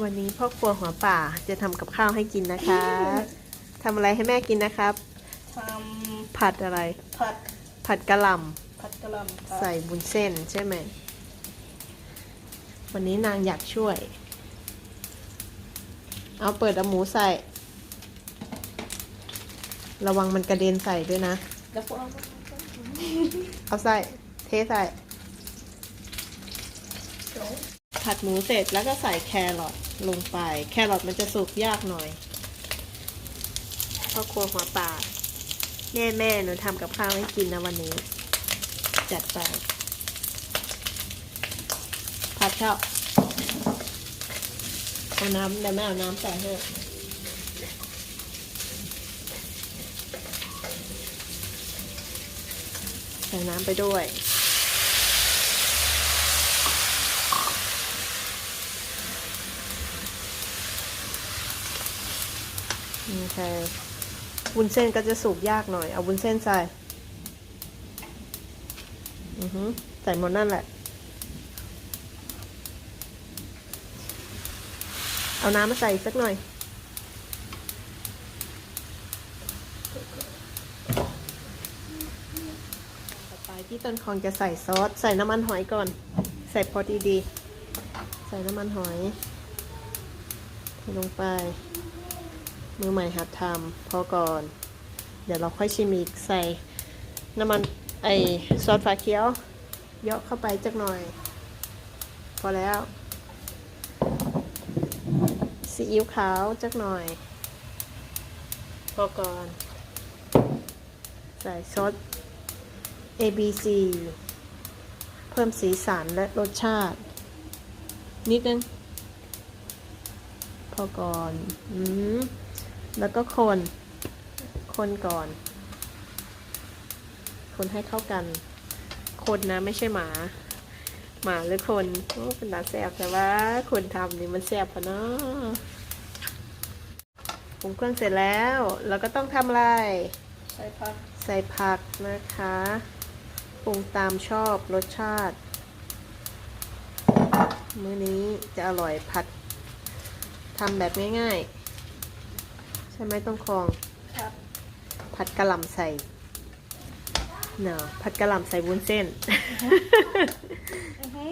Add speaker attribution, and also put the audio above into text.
Speaker 1: วันนี้พ่อครัวหัวป่าจะทำกับข้าวให้กินนะคะทำอะไรให้แม่กินนะครับ
Speaker 2: ท
Speaker 1: ผัดอะไรำ
Speaker 2: ผัด
Speaker 1: ผัดกะหล่
Speaker 2: ผัดกะหล่ำค่ะำ
Speaker 1: ใส่บุญเส้นใช่ไหม วันนี้นางอยากช่วย เอาเปิดเอาหมูใส่ ระวังมันกระเด็นใส่ด้วยนะ
Speaker 2: แล้วพวกเอา
Speaker 1: เอาใส่ เทใส่ ผัดหมูเสร็จแล้วก็ใส่แครอทลงไป แครอทมันจะสุกยากหน่อยพ่อครัวหัวป่าแม่แม่หนูทำกับข้าวให้กินนะวันนี้ จัดไป ผัดข้าวเอาน้ำเดี๋ยวแม่เอาน้ำใส่ให้ใส่น้ำไปด้วย โอเควุ้นเส้นก็จะสุกยากหน่อย เอาวุ้นเส้นใส่ อือฮึใส่หมดนั่นแหละ เอาน้ำมาใส่สักหน่อย ต่อไปที่ต้นคองจะใส่ซอส ใส่น้ำมันหอยก่อน ใส่พอดีๆใส่น้ำมันหอยลงไป มือใหม่หัดทำพอก่อน เดี๋ยวเราค่อยชิมอีกใส่น้ำมันไอซอสฝาเขียว เยอะเข้าไปจักหน่อย พอแล้วซีอิ๊วขาวจักหน่อย พอก่อน ใส่ซอส ABC เพิ่มสีสันและรสชาติ นิดนึง พอก่อน อืม แล้วก็คน คนก่อน คนให้เข้ากัน คนนะไม่ใช่หมา หมาหรือคนโอ้เป็นตาแสบแต่ว่าคนทำนี่มันแสบพะเนาะปรุงเครื่องเสร็จแล้ว เราก็ต้องทำอะไร
Speaker 2: ใส่ผัก
Speaker 1: ใส่ผักนะคะปรุงตามชอบรสชาติ มื้อนี้จะอร่อยผัดทำแบบง่ายๆใช่ไหมต้องคอง
Speaker 2: ครับ
Speaker 1: ผัดกะหล่ำใส่เนาะผัดกะหล่ำใส่วุ้นเส้น
Speaker 2: อือฮึ